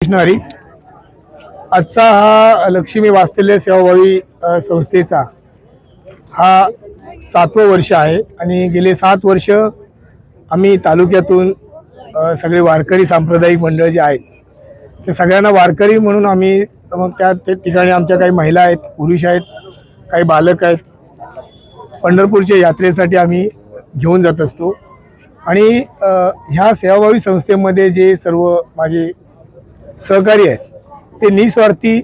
कृष्णहरी आजचा हा लक्ष्मी वास्तल्य सेवाभावी संस्थेचा हा सातवं वर्ष आहे आणि गेले सात वर्ष आम्ही तालुक्यातून सगळे वारकरी सांप्रदायिक मंडळ जे आहेत ते सगळ्यांना वारकरी म्हणून आम्ही मग त्या ठिकाणी आमच्या काही महिला आहेत पुरुष आहेत काही बालक आहेत पंढरपूरच्या यात्रेसाठी आम्ही घेऊन जात असतो. आणि ह्या सेवाभावी संस्थेमध्ये जे सर्व माझे सहकारी आहेत. ते निस्वार्थी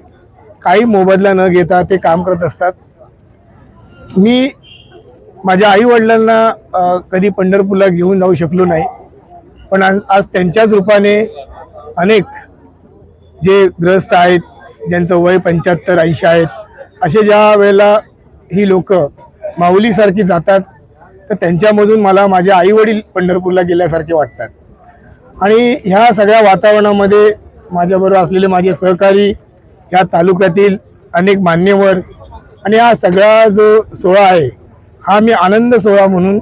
काही मोबदला न घेता ते काम करत असतात. मी माझ्या आईवडिलांना कधी पंढरपूरला घेऊन जाऊ शकलो नाही. पण आज आज त्यांच्याच रूपाने अनेक जे ग्रस्त आहेत ज्यांचं वय पंच्याहत्तर ऐंशी आहेत असे ज्या वेळेला ही लोक माऊलीसारखी जातात तर त्यांच्यामधून मला माझे आईवडील पंढरपूरला गेल्यासारखे वाटतात. आणि ह्या सगळ्या वातावरणामध्ये माझ्याबरोबर असलेले माझे सहकारी ह्या तालुक्यातील अनेक मान्यवर आणि हा सगळा जो सोहळा आहे हा मी आनंद सोहळा म्हणून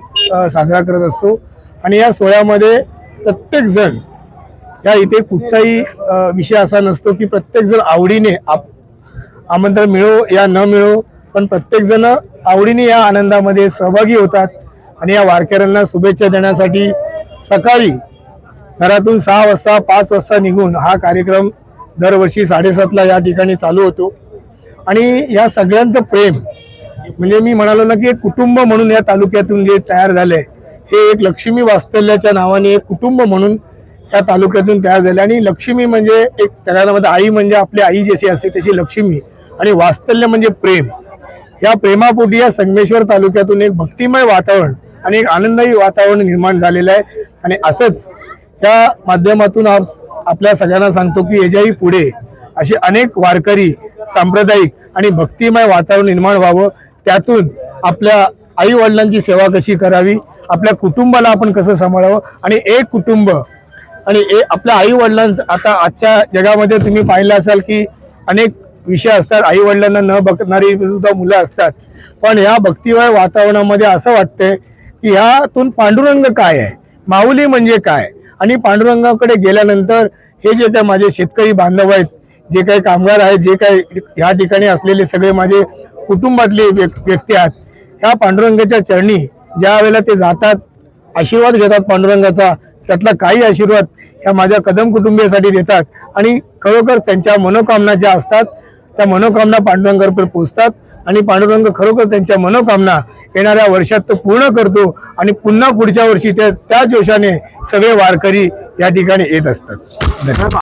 साजरा करत असतो. आणि या सोहळ्यामध्ये प्रत्येकजण या इथे कुठचाही विषय असा नसतो की प्रत्येकजण आवडीने आप आमंत्रण मिळो या न मिळो पण प्रत्येकजण आवडीने या आनंदामध्ये सहभागी होतात. आणि या वारकऱ्यांना शुभेच्छा देण्यासाठी सकाळी घरातून सहा वाजता पाच वाजता निघून हा कार्यक्रम दरवर्षी साडेसातला या ठिकाणी चालू होतो. आणि या सगळ्यांचं प्रेम म्हणजे मी म्हणालो ना की एक कुटुंब म्हणून या तालुक्यातून जे तयार झाले हे एक लक्ष्मी वास्तल्याच्या नावाने एक कुटुंब म्हणून या तालुक्यातून तयार झाले आणि लक्ष्मी म्हणजे एक सगळ्यांना मध्ये आई म्हणजे आपली आई जशी असते तशी लक्ष्मी. आणि वास्तल्य म्हणजे प्रेम. या प्रेमापोटी या संगमेश्वर तालुक्यातून एक भक्तिमय वातावरण आणि एक आनंददायी वातावरण निर्माण झालेलं आहे. आणि असंच त्या माध्यमातून आप आपल्या सगळ्यांना सांगतो की याच्याही पुढे असे अनेक वारकरी सांप्रदायिक आणि भक्तिमय वातावरण निर्माण व्हावं. त्यातून आपल्या आई वडिलांची सेवा कशी करावी? आपल्या कुटुंबाला आपण कसं सांभाळावं? आणि एक कुटुंब आणि ए आपल्या आई वडिलांचं आता आजच्या जगामध्ये तुम्ही पाहिलं असाल की अनेक विषय असतात. आई वडिलांना न बघणारी सुद्धा मुलं असतात. पण ह्या भक्तिमय वातावरणामध्ये असं वाटतंय की ह्यातून पांडुरंग काय आहे? माऊली म्हणजे काय? आणि पांडुरंगाकडे गेल्यानंतर हे जे काय माझे शेतकरी बांधव आहेत जे काही कामगार आहेत जे काही ह्या ठिकाणी असलेले सगळे माझे कुटुंबातले व्यक्ती आहेत ह्या पांडुरंगाच्या चरणी ज्या वेळेला ते जातात आशीर्वाद घेतात पांडुरंगाचा त्यातला काही आशीर्वाद ह्या माझ्या कदम कुटुंबियासाठी देतात आणि खरोखर त्यांच्या मनोकामना ज्या असतात त्या मनोकामना पांडुरंगावर पोचतात आणि पांडुरंग खरोखर त्यांच्या मनोकामना येणाऱ्या वर्षात तो पूर्ण करतो आणि पुन्हा पुढच्या वर्षी त्या त्या जोशाने सगळे वारकरी या ठिकाणी येत असतात.